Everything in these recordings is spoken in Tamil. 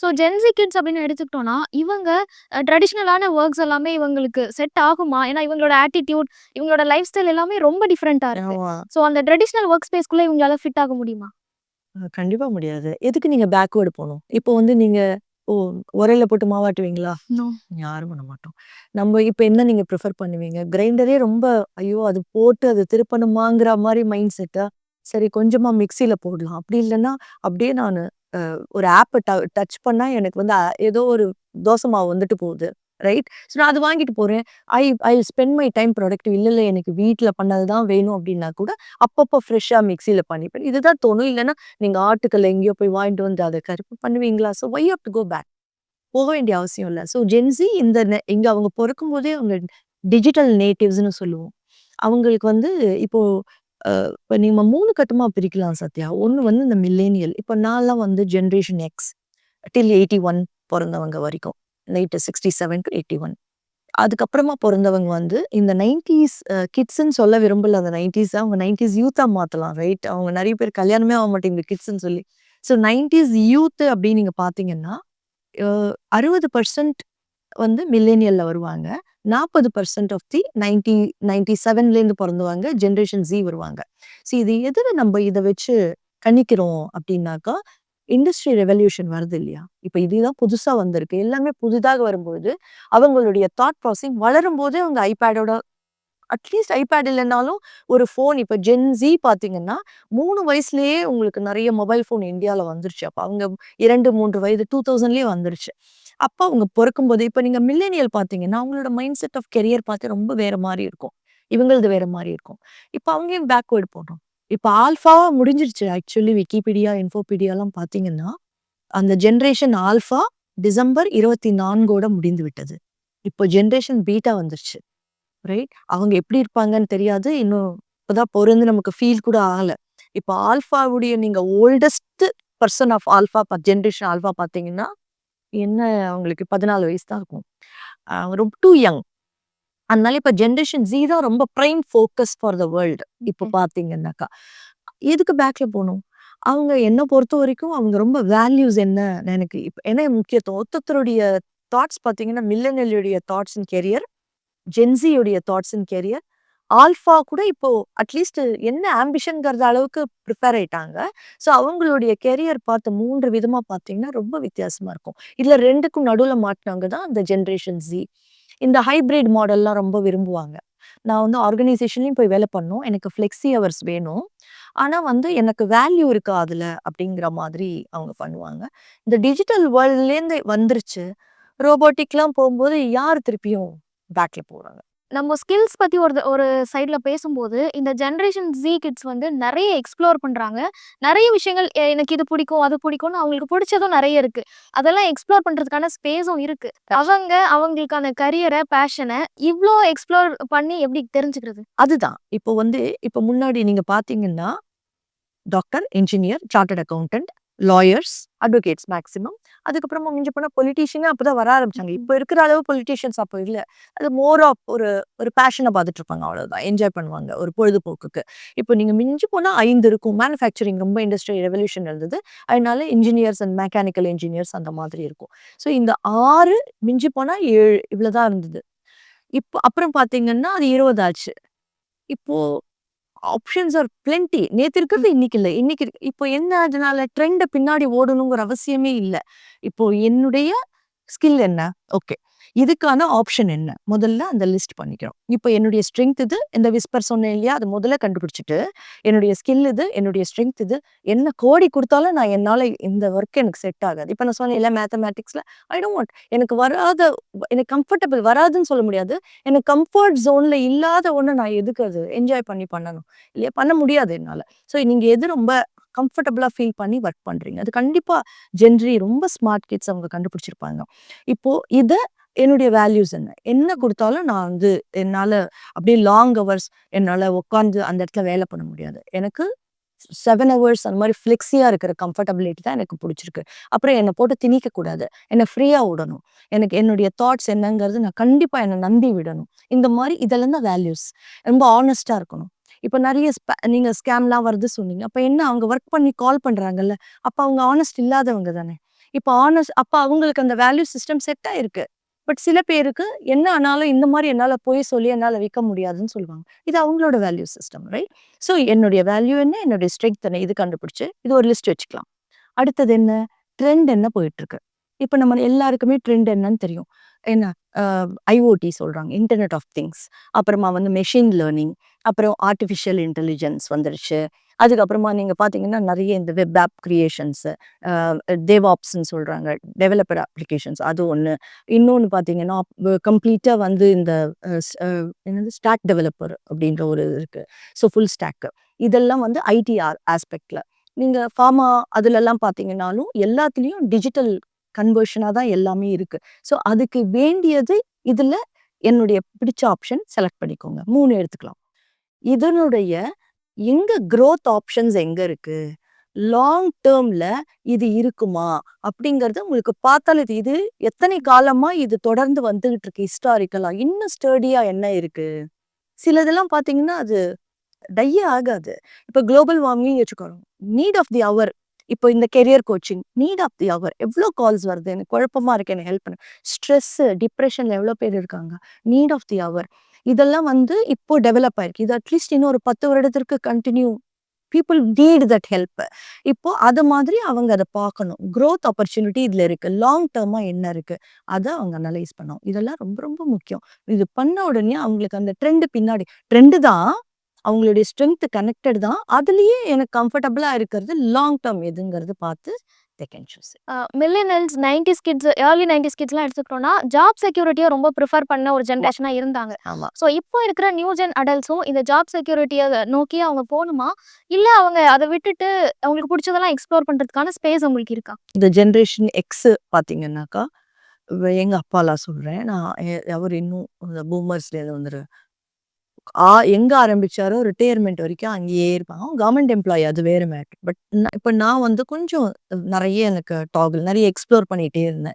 ஸோ ஜென்ஸி கிட்ஸ் அப்படின்னு எடுத்துக்கிட்டோம்னா, இவங்க ட்ரெடிஷ்னலான ஒர்க்ஸ் எல்லாமே இவங்களுக்கு செட் ஆகுமா? ஏன்னா இவங்களோட ஆட்டிட்யூட், இவங்களோட லைஃப் ஸ்டைல் எல்லாமே ரொம்ப டிஃபரெண்ட்டா இருக்கு. ஸோ அந்த ட்ரெடிஷ்னல் ஒர்க் ஸ்பேஸ்க்குள்ள இவங்களால ஃபிட் ஆக முடியுமா? அ கண்டிப்பா முடியாது. எதுக்கு நீங்க பேக்வேர்ட் போணும்? இப்போ வந்து நீங்க ஓ! உரையில போட்டு மாவாட்டுவீங்களா? யாரும் பண்ண மாட்டோம். நம்ம இப்ப என்ன நீங்க ப்ரிஃபர் பண்ணுவீங்க? கிரைண்டரே ரொம்ப ஐயோ! அது போட்டு அது திருப்பணுமாங்கிற மாரி மைண்ட் செட்டா? சரி கொஞ்சமா மிக்ஸில போடலாம். அப்படி இல்லன்னா, அப்படியே நானு ஒரு ஆப்பை ட டச் பண்ணால் எனக்கு வந்து ஏதோ ஒரு தோசை மாவு வந்துட்டு போகுது. ரைட்? ஸோ நான் அது வாங்கிட்டு போகிறேன் I I will spend my time productive. இல்லை இல்லை எனக்கு வீட்டில் பண்ணது தான் வேணும் அப்படின்னா கூட, அப்பப்போ ஃப்ரெஷ்ஷாக மிக்சியில் பண்ணிப்பேன். இதுதான் தோணும். இல்லைன்னா நீங்கள் ஆட்டுக்கல்ல எங்கேயோ போய் வாங்கிட்டு வந்து அதை கருப்பு பண்ணுவீங்களா? So why how to go back? போக வேண்டிய அவசியம் இல்லை ஸோ ஜென்ஸி இந்த நெ அவங்க அவங்க பொறக்கும்போதே அவங்க டிஜிட்டல் நேட்டிவ்ஸ்னு சொல்லுவோம். அவங்களுக்கு வந்து இப்போது இப்போ நீங்க மூணு கட்டமா பிரிக்கலாம் சத்யா. ஒன்று வந்து இந்த மில்லேனியல். இப்போ நான்லாம் வந்து generation X. Till eighty one பிறந்தவங்க வரைக்கும். Night sixty seven to eighty one அதுக்கப்புறமா பிறந்தவங்க வந்து இந்த நைன்டிஸ் கிட்ஸ்ன்னு சொல்ல விரும்பல அந்த 90ஸ் அவங்க நைன்டிஸ் யூத்தாக மாற்றலாம் ரைட்? அவங்க நிறைய பேர் கல்யாணமே ஆக மாட்டேங்குது கிட்ஸ்ன்னு சொல்லி. ஸோ 90ஸ் யூத் அப்படின்னு நீங்கள் பார்த்தீங்கன்னா, அறுபது பர்சன்ட் வந்து மில்லேனியல்ல வருவாங்க. 40% ஆஃப் தி நைன்டி நைன்டி செவன்லேருந்து பிறந்துவாங்க ஜென்ரேஷன் ஜி வருவாங்க. ஸோ இது எதில் நம்ம இதை வச்சு கணிக்கிறோம் அப்படின்னாக்கா, இண்டஸ்ட்ரி ரெவல்யூஷன் வருது இல்லையா? இப்போ இதுதான் புதுசா வந்திருக்கு. எல்லாமே புதிதாக வரும்போது அவங்களுடைய தாட் ப்ராசஸிங் வளரும்போதே அவங்க ஐபேடோட அட்லீஸ்ட் ஐபேட் இல்லைனாலும் ஒரு ஃபோன் இப்போ ஜென்ஸி பார்த்தீங்கன்னா, மூணு வயசுலேயே உங்களுக்கு நிறைய மொபைல் ஃபோன் இந்தியாவில் வந்துருச்சு. அப்போ அவங்க 2, 3 வயது 2000லயே வந்துருச்சு. அப்போ அவங்க பொறக்கும்போது இப்போ நீங்கள் மில்லேனியல் பார்த்தீங்கன்னா, அவங்களோட மைண்ட் செட் ஆஃப் கெரியர் பார்த்து ரொம்ப வேற மாதிரி இருக்கும். இவங்களது வேற மாதிரி இருக்கும். இப்போ அவங்கயும் பேக்வேர்டு போடுறோம் இப்போ ஆல்ஃபாவா முடிஞ்சிருச்சு ஆக்சுவலி விக்கிபீடியா, இன்ஃபோபீடியாலாம் பார்த்தீங்கன்னா, அந்த ஜென்ரேஷன் ஆல்ஃபா டிசம்பர் 24ஓட முடிந்து விட்டது. இப்போ ஜென்ரேஷன் பீட்டா வந்துருச்சு. ரைட்? அவங்க எப்படி இருப்பாங்கன்னு தெரியாது. இன்னும் இப்பதான் பொறந்து நமக்கு ஃபீல் கூட ஆகல. இப்ப ஆல்ஃபாவுடைய நீங்க ஓல்டஸ்ட் பெர்சன் ஆஃப் ஆல்ஃபா ப ஜெனரேஷன் ஆல்ஃபா பார்த்தீங்கன்னா, என்ன அவங்களுக்கு 14 வயசு தான் இருக்கும். அ ரொம்ப டூ யங். அதனால இப்ப ஜெனரேஷன் ஸி தான் ரொம்ப prime focus for the world. இப்ப ஓகே. பார்த்தீங்கன்னாக்கா. எதுக்கு பேக்ல போணும்? அவங்க என்ன பொறுத்தவரைக்கும் அவங்க ரொம்ப வேல்யூஸ் என்ன எனக்கு இப்ப என்ன முக்கியத்துவம் ஒருத்தருடைய தாட்ஸ் பார்த்தீங்கன்னா, மில்லேனியலுடைய தாட்ஸ் இன் கெரியர், ஜென்சியுடைய தாட்ஸ் இன் கெரியர், ஆல்ஃபா கூட இப்போ அட்லீஸ்ட் என்ன ஆம்பிஷன்ங்கிறத அளவுக்கு ப்ரிப்பேர் ஆயிட்டாங்க. ஸோ அவங்களுடைய கெரியர் பார்த்து மூன்று விதமாக பார்த்தீங்கன்னா, ரொம்ப வித்தியாசமா இருக்கும். இதில் ரெண்டுக்கும் நடுவில் மாட்டினாங்க தான் இந்த ஜென்ரேஷன் ஜி இந்த ஹைபிரிட் மாடல்லாம் ரொம்ப விரும்புவாங்க. நான் வந்து ஆர்கனைசேஷன்லையும் போய் வேலை பண்ணோம் எனக்கு ஃப்ளெக்ஸி ஹவர்ஸ் வேணும். ஆனால் வந்து எனக்கு வேல்யூ இருக்கா அதில் அப்படிங்கிற மாதிரி அவங்க பண்ணுவாங்க. இந்த டிஜிட்டல் வேர்ல்ட்லேருந்து வந்துருச்சு. ரோபோட்டிக்லாம் போகும்போது யார் திருப்பியும் பேக்ல போறாங்க? நம்ம ஸ்கில்ஸ் பத்தி ஒரு ஒரு சைட்ல பேசும்போது, இந்த ஜெனரேஷன் ஸி கிட்ஸ் வந்து நெறைய எக்ஸ்ப்ளோர் பண்றாங்க. நெறைய விஷயங்கள் எனக்கு இது பிடிக்கும், அது பிடிக்கும்னு அவங்களுக்கு பிடிச்சதும் நெறைய இருக்கு. அதெல்லாம் எக்ஸ்ப்ளோர் பண்றதுக்கான ஸ்பேஸும் இருக்கு. அவங்க அவங்களுக்கான கரியர, பேஷன இவ்ளோ எக்ஸ்ப்ளோர் பண்ணி எப்படி தெரிஞ்சுக்கிறது? அதுதான். இப்போ வந்து இப்ப முன்னாடி நீங்க பார்த்தீங்கன்னா, doctor, engineer, chartered accountant, lawyers, advocates maximum. அதுக்கப்புறமா மிஞ்சி போனா பொலிட்டீஷியனே அப்பதான் வர ஆரம்பிச்சாங்க. இப்ப இருக்கிற அளவு பொலிட்டீஷியன்ஸ் அப்ப இல்ல. அது மோர் ஆஃப் ஒரு ஒரு பேஷன பார்த்துட்டு இருப்பாங்க அவ்வளவுதான். என்ஜாய் பண்ணுவாங்க ஒரு பொழுதுபோக்குக்கு. இப்போ நீங்க மிஞ்சி போனா 5 இருக்கும். மேனுஃபேக்சரிங் ரொம்ப இண்டஸ்ட்ரி ரெவல்யூஷன் இருந்தது. அதனால இன்ஜினியர்ஸ் அண்ட் மெக்கானிக்கல் இன்ஜினியர்ஸ் அந்த மாதிரி இருக்கும். ஸோ இந்த 6 மிஞ்சி போனா 7 இவ்வளவுதான் இருந்தது. இப்போ அப்புறம் பார்த்தீங்கன்னா, அது 20 ஆச்சு. Options are plenty. நேத்து இருக்கிறது இன்னைக்கு இல்ல. இன்னைக்கு. இப்போ என்ன அதனால ட்ரெண்ட பின்னாடி ஓடணுங்கிற அவசியமே இல்ல. இப்போ என்னுடைய ஸ்கில் என்ன? ஓகே. இதுக்கான ஆப்ஷன் என்ன? முதல்ல அந்த லிஸ்ட் பண்ணிக்கிறோம். இப்போ என்னுடைய ஸ்ட்ரென்த் இது. இந்த விஸ்பர் சொன்னேன் இல்லையா? அது முதல்ல கண்டுபிடிச்சிட்டு என்னுடைய ஸ்கில் இது, என்னுடைய ஸ்ட்ரென்த் இது. என்ன கோடி கொடுத்தாலும் நான் என்னால் இந்த ஒர்க் எனக்கு செட் ஆகாது. இப்போ நான் சொன்னேன் இல்லை மேத்தமேட்டிக்ஸில் ஐ டோன்ட் வாண்ட் எனக்கு வராத எனக்கு கம்ஃபர்டபிள் வராதுன்னு சொல்ல முடியாது. எனக்கு கம்ஃபர்ட் ஜோனில் இல்லாத ஒன்று நான் எதுக்கு அது என்ஜாய் பண்ணி பண்ணணும்? இல்லையா? பண்ண முடியாது என்னால் ஸோ நீங்கள் எது ரொம்ப கம்ஃபர்டபுளாக ஃபீல் பண்ணி ஒர்க் பண்ணுறீங்க அது கண்டிப்பாக ஜென்ரி ரொம்ப ஸ்மார்ட் கிட்ஸ் அவங்க கண்டுபிடிச்சிருப்பாங்க. இப்போது இதை என்னுடைய வேல்யூஸ் என்ன? என்ன குடுத்தாலும் நான் வந்து என்னால அப்படியே லாங் ஹவர்ஸ் என்னால உட்கார்ந்து அந்த இடத்துல வேலை பண்ண முடியாது. எனக்கு 7 ஹவர்ஸ் அந்த மாரி ஃப்ளெக்ஸியா இருக்கிற கம்ஃபர்டபிலிட்டி தான் எனக்கு புடிச்சிருக்கு. அப்புறம் என்ன போட்டு திணிக்க கூடாது. என்ன ஃப்ரீயா விடணும். எனக்கு என்னுடைய தாட்ஸ் என்னங்கிறது நான் கண்டிப்பா என்ன நம்பி விடணும். இந்த மாரி இதெல்லாம் தான் வேல்யூஸ். ரொம்ப ஹானஸ்ட்டா இருக்கணும். இப்ப நெறைய ஸ்ப நீங்க ஸ்கேம்லாம் வருது சொன்னீங்க. அப்ப என்ன அவங்க வொர்க் பண்ணி கால் பண்றாங்கல்ல. அப்ப அவங்க ஹானஸ்ட் இல்லாதவங்க தானே. இப்போ ஆனஸ் அப்ப அவங்களுக்கு அந்த வேல்யூ சிஸ்டம் செட் ஆயிருக்கு பட் சில பேருக்கு என்ன ஆனாலும் இந்த மாதிரி என்னால போய் சொல்லி என்னால விற்க முடியாதுன்னு சொல்லுவாங்க. இது அவங்களோட வேல்யூ சிஸ்டம் ரைட் ஸோ என்னுடைய வேல்யூ என்ன? என்னுடைய ஸ்ட்ரென்த் என்ன? இது கண்டுபிடிச்சு இது ஒரு லிஸ்ட் வச்சுக்கலாம். அடுத்தது என்ன? ட்ரெண்ட் என்ன போயிட்டு இருக்கு? இப்போ நம்ம எல்லாருக்குமே ட்ரெண்ட் என்னன்னு தெரியும். என்ன ஐஓடி சொல்கிறாங்க இன்டர்நெட் ஆஃப் திங்ஸ் அப்புறமா வந்து மெஷின் லேர்னிங் அப்புறம் ஆர்டிஃபிஷியல் இன்டெலிஜென்ஸ் வந்துருச்சு. அதுக்கப்புறமா நீங்கள் பார்த்தீங்கன்னா நிறைய இந்த வெப் ஆப் க்ரியேஷன்ஸு தேவாப்ஸ்ன்னு சொல்கிறாங்க டெவலப்பர் அப்ளிகேஷன்ஸ் அது ஒன்று இன்னொன்று பார்த்தீங்கன்னா கம்ப்ளீட்டாக வந்து இந்த என்னது ஸ்டாக் டெவலப்பர் அப்படின்ற ஒரு இது இருக்குது ஸோ ஃபுல் ஸ்டாக்கு இதெல்லாம் வந்து ஐடி ஆஸ்பெக்டில் நீங்கள் ஃபார்மா அதுலெல்லாம் பார்த்தீங்கன்னாலும் எல்லாத்துலேயும் டிஜிட்டல் கன்வர்ஷனாக தான் எல்லாமே இருக்குது ஸோ அதுக்கு வேண்டியது இதில் என்னுடைய பிடிச்ச ஆப்ஷன் செலக்ட் பண்ணிக்கோங்க. மூணு எடுத்துக்கலாம். இதனுடைய எங்கே க்ரோத் ஆப்ஷன்ஸ் எங்கே இருக்குது லாங் டேர்மில் இது இருக்குமா? அப்படிங்கிறது உங்களுக்கு பார்த்தாலே இது இது எத்தனை காலமாக இது தொடர்ந்து வந்துகிட்டு இருக்கு ஹிஸ்டாரிக்கலாக இன்னும் ஸ்டடியாக என்ன இருக்குது சிலதெல்லாம் பார்த்தீங்கன்னா அது டையே ஆகாது. இப்போ குளோபல் வார்மிங் வச்சுக்கிறோம் நீட் ஆஃப் தி அவர் இப்போ இந்த career coaching need of the hour எவ்வளோ கால்ஸ் வருது? எனக்கு குழப்பமா இருக்கு எனக்கு ஹெல்ப் பண்ணு. ஸ்ட்ரெஸ்ஸு டிப்ரெஷன்ல எவ்வளோ பேர் இருக்காங்க? நீட் ஆஃப் தி அவர் இதெல்லாம் வந்து இப்போ டெவலப் ஆயிருக்கு. இது அட்லீஸ்ட் இன்னும் ஒரு பத்து வருடத்திற்கு continue people need that help இப்போ அது மாதிரி அவங்க அதை பார்க்கணும். க்ரோத் ஆப்பர்ச்சுனிட்டி இதில் இருக்கு. லாங் டேர்மா என்ன இருக்கு? அதை அவங்க அனலைஸ் பண்ணணும். இதெல்லாம் ரொம்ப ரொம்ப முக்கியம். இது பண்ண உடனே அவங்களுக்கு அந்த ட்ரெண்டு பின்னாடி ட்ரெண்டு தான் அவங்களுடைய ஸ்ட்ரென்த் கனெக்டட் தான். அதுலயே எனக்கு கம்ஃபர்டபுளா இருக்கிறது லாங் டேர்ம் எதுங்கிறது பார்த்து they can choose millennials nineties kids early nineties கிட்ஸ்லாம் எடுத்துக்கிட்டோம்னா ஜாப் செக்யூரிட்டியை ரொம்ப ப்ரிஃபர் பண்ண ஒரு ஜென்ரேஷனாக இருந்தாங்க. ஆமா. ஸோ இப்போ இருக்கிற நியூ ஜென் அடல்ட்ஸும் இந்த ஜாப் செக்யூரிட்டியை நோக்கி அவங்க போகணுமா? இல்லை அவங்க அதை விட்டுட்டு அவங்களுக்கு பிடிச்சதெல்லாம் எக்ஸ்ப்ளோர் பண்ணுறதுக்கான ஸ்பேஸ் அவங்களுக்கு இருக்கா? இந்த ஜென்ரேஷன் எக்ஸ் பார்த்தீங்கன்னாக்கா வ- எங்க அப்பாலாம் சொல்றேன் நான் அவர் இன்னும் இந்த பூமர்ஸ்ல வந்துரு ஆ எங்க ஆரம்பிச்சாரோ ரிட்டையர்மெண்ட் வரைக்கும் அங்கேயே இருப்பாங்க. கவர்மெண்ட் எம்ப்ளாயி அது வேற மேட்ரு பட் இப்போ நான் வந்து கொஞ்சம் நிறைய எனக்கு டாகிள் நிறைய எக்ஸ்ப்ளோர் பண்ணிட்டே இருந்தேன்.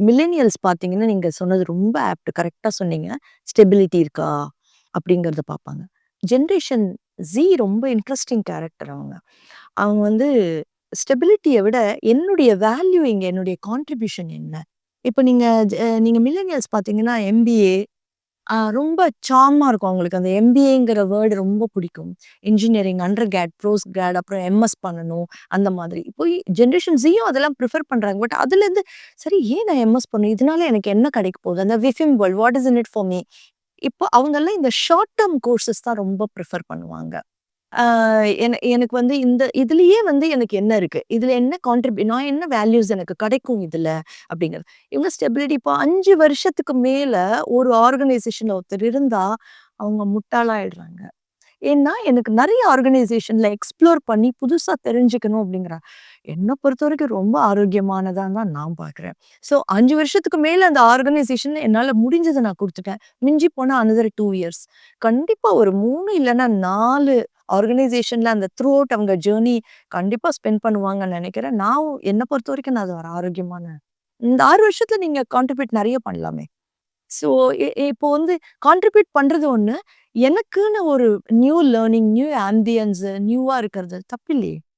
மில்லேனியல்ஸ் பார்த்தீங்கன்னா நீங்க சொன்னது ரொம்ப ஆப்ட் கரெக்டாக சொன்னீங்க. ஸ்டெபிலிட்டி இருக்கா? அப்படிங்கிறத பார்ப்பாங்க. ஜென்ரேஷன் ஜி ரொம்ப இன்ட்ரெஸ்டிங் கேரக்டர் அவங்க. அவங்க வந்து ஸ்டெபிலிட்டியை விட என்னுடைய வேல்யூ இங்க என்னுடைய கான்ட்ரிபியூஷன் என்ன? இப்போ நீங்க ஜ- நீங்க மில்லேனியல்ஸ் பார்த்தீங்கன்னா எம்பிஏ ரொம்ப சாமா இருக்கும் அவங்களுக்கு. அந்த எம்பிஏங்கிற வேர்டு ரொம்ப பிடிக்கும். இன்ஜினியரிங் அண்டர் கேட் ப்ரோஸ் கிராட் அப்புறம் எம்எஸ் பண்ணணும் அந்த மாதிரி. இப்போ ஜென்ரேஷன் ஜியும் அதெல்லாம் ப்ரிஃபர் பண்றாங்க. பட் அதுலேருந்து சரி ஏன் நான் எம்எஸ் பண்ணணும்? இதனால எனக்கு என்ன கிடைக்க போகுது? அந்த விஃபிம் world what is in it for me இப்போ அவங்கெல்லாம் இந்த ஷார்ட் டேர்ம் கோர்சஸ் தான் ரொம்ப ப்ரிஃபர் பண்ணுவாங்க. எனக்கு வந்து இந்த இதுலயே வந்து எனக்கு என்ன இருக்கு? இதுல என்ன கான்ட்ரிபியூ நான் என்ன வேல்யூஸ் எனக்கு கிடைக்கும் இதுல? அப்படிங்கிறது. இவங்க ஸ்டெபிலிட்டி இப்போ அஞ்சு வருஷத்துக்கு மேல ஒரு ஆர்கனைசேஷன்ல ஒருத்தர் இருந்தா அவங்க முட்டாளாயிடுறாங்க. ஏன்னா எனக்கு நிறைய ஆர்கனைசேஷன்ல எக்ஸ்ப்ளோர் பண்ணி புதுசா தெரிஞ்சுக்கணும் அப்படிங்கிற. என்னை பொறுத்த வரைக்கும் ரொம்ப ஆரோக்கியமானதா தான் நான் பார்க்குறேன் ஸோ அஞ்சு வருஷத்துக்கு மேல அந்த ஆர்கனைசேஷன் என்னால முடிஞ்சதை நான் கொடுத்துட்டேன். மிஞ்சி போனா அனதர் டூ இயர்ஸ் கண்டிப்பா ஒரு மூணு இல்லைன்னா நாலு ஆர்கனைசேஷன்ல அந்த த்ரூ அவுட் அவங்க ஜேர்னி கண்டிப்பா ஸ்பெண்ட் பண்ணுவாங்கன்னு நினைக்கிறேன். நான் என்னை பொறுத்த வரைக்கும் நான் அது ஒரு ஆரோக்கியமான இந்த ஆறு வருஷத்துல நீங்க கான்ட்ரிபியூட் நிறைய பண்ணலாமே. ஸோ இப்போ வந்து கான்ட்ரிபியூட் பண்றது ஒன்று எனக்குன்னு ஒரு நியூ லேர்னிங் நியூ ஆம்பியன்ஸு நியூவா இருக்கிறது தப்பில்லையே.